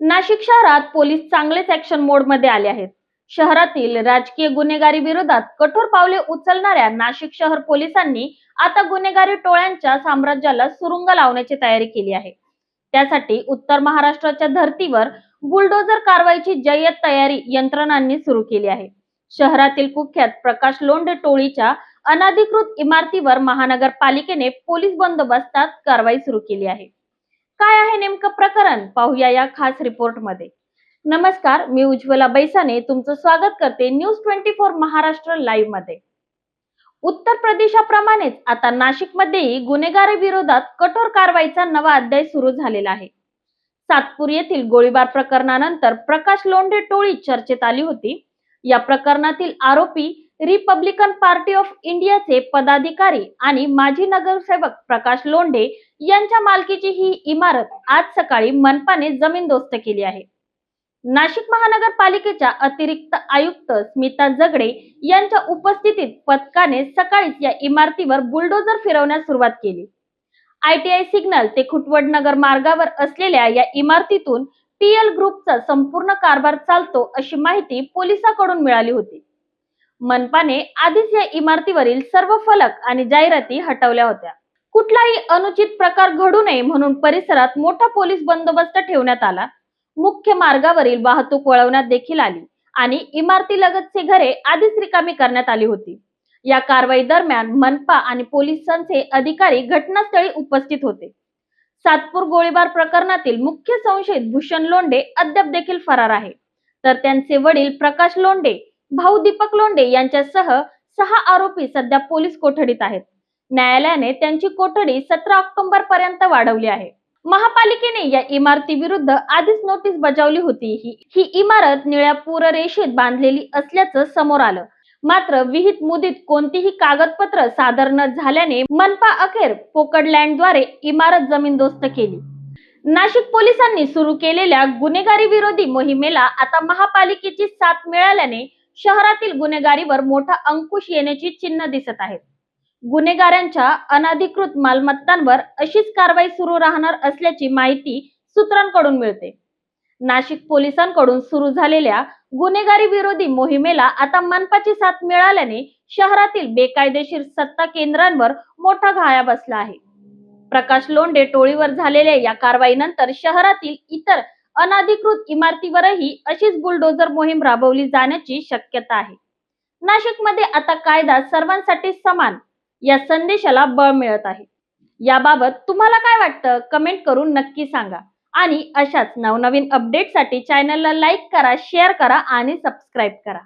नाशिक शहरात पोलीस चांगलेच ऍक्शन मोडमध्ये आले आहेत. शहरातील राजकीय गुन्हेगारी विरोधात कठोर पावले उचलणाऱ्या नाशिक शहर पोलिसांनी आता गुन्हेगारी टोळ्यांच्या साम्राज्याला सुरुंग लावण्याची तयारी केली आहे. त्यासाठी उत्तर महाराष्ट्राच्या धर्तीवर बुलडोजर कारवाईची जय्यत तयारी यंत्रणांनी सुरू केली आहे. शहरातील कुख्यात प्रकाश लोंढे टोळीच्या अनधिकृत इमारतीवर महानगरपालिकेने पोलीस बंदोबस्तात कारवाई सुरू केली आहे. काय आहे नेमकं प्रकरण? पाहूया या खास रिपोर्टमध्ये नमस्कार मी उज्ज्वला बैसाने तुमचं स्वागत करते न्यूज ट्वेंटी फोर महाराष्ट्र लाईव्हमध्ये. उत्तर प्रदेशाप्रमाणेच आता नाशिकमध्येही गुन्हेगारी विरोधात कठोर कारवाईचा नवा अध्याय सुरू झालेला आहे. सातपूर येथील गोळीबार प्रकरणानंतर प्रकाश लोंढे टोळी चर्चेत आली होती. या प्रकरणातील आरोपी रिपब्लिकन पार्टी ऑफ इंडियाचे पदाधिकारी आणि माजी नगरसेवक प्रकाश लोंढे यांच्या मालकीची ही इमारत आज सकाळी मनपाने जमीनदोस्त केली आहे. नाशिक महानगरपालिकेच्या अतिरिक्त आयुक्त स्मिता जगडे यांच्या उपस्थितीत पथकाने सकाळीच या इमारतीवर बुलडोजर फिरवण्यास सुरुवात केली. आयटीआय सिग्नल ते खुटवड नगर मार्गावर असलेल्या या इमारतीतून पीएल ग्रुपचा संपूर्ण कारभार चालतो अशी माहिती पोलिसांकडून मिळाली होती. मनपाने आधीच या इमारतीवरील सर्व फलक आणि जाहिराती हटवल्या होत्या. कुठलाही अनुचित प्रकार घडू नये म्हणून परिसरात मोठा पोलीस बंदोबस्त ठेवण्यात आला. मुख्य मार्गावरील वाहतूक वळवण्यात देखील आली आणि इमारतीलगतची घरे आधीच रिकामी करण्यात आली होती. या कारवाई दरम्यान मनपा आणि पोलिसांचे अधिकारी घटनास्थळी उपस्थित होते. सातपूर गोळीबार प्रकरणातील मुख्य संशयित भूषण लोंढे अद्याप देखील फरार आहे. तर त्यांचे वडील प्रकाश लोंढे भाऊ दीपक लोंढे यांच्यासह सहा आरोपी सध्या पोलीस कोठडीत आहेत. न्यायालयाने त्यांची कोठडी सतरा ऑक्टोबर पर्यंत वाढवली आहे. महापालिकेने या इमारती विरुद्ध आधीच नोटीस बजावली होती. ही ही इमारत निळ्या पूररेषेत बांधलेली असल्याचं समोर आलं. मात्र विहित मुदीत कोणतीही कागदपत्र सादर न झाल्याने मनपा अखेर पोकडलँडद्वारे इमारत जमीनदोस्त केली. नाशिक पोलिसांनी सुरू केलेल्या गुन्हेगारी विरोधी मोहिमेला आता महापालिकेची साथ मिळाल्याने शहरातील गुन्हेगारीवर मोठा अंकुश येण्याची चिन्ह दिसत आहेत. गुन्हेगारांच्या अनाधिकृत मालमत्तांवर अशीच कारवाई सुरू राहणार असल्याची माहिती सूत्रांकडून मिळते. नाशिक पोलिसांकडून सुरू झालेल्या गुन्हेगारी विरोधी मोहिमेला आता मनपाची साथ मिळाल्याने शहरातील बेकायदेशीर सत्ता केंद्रांवर मोठा घाया बसला आहे. प्रकाश लोंढे टोळीवर झालेल्या या कारवाईनंतर शहरातील इतर अनधिकृत इमारतीवरही अशीच बुलडोजर मोहीम राबवली जाण्याची शक्यता आहे. नाशिकमध्ये आता कायदा सर्वांसाठी समान या संदेशाला बळ मिळत आहे. याबाबत तुम्हाला काय वाटतं? कमेंट करून नक्की सांगा. आणि अशाच नवनवीन अपडेटसाठी चॅनलला लाईक करा शेअर करा आणि सबस्क्राईब करा.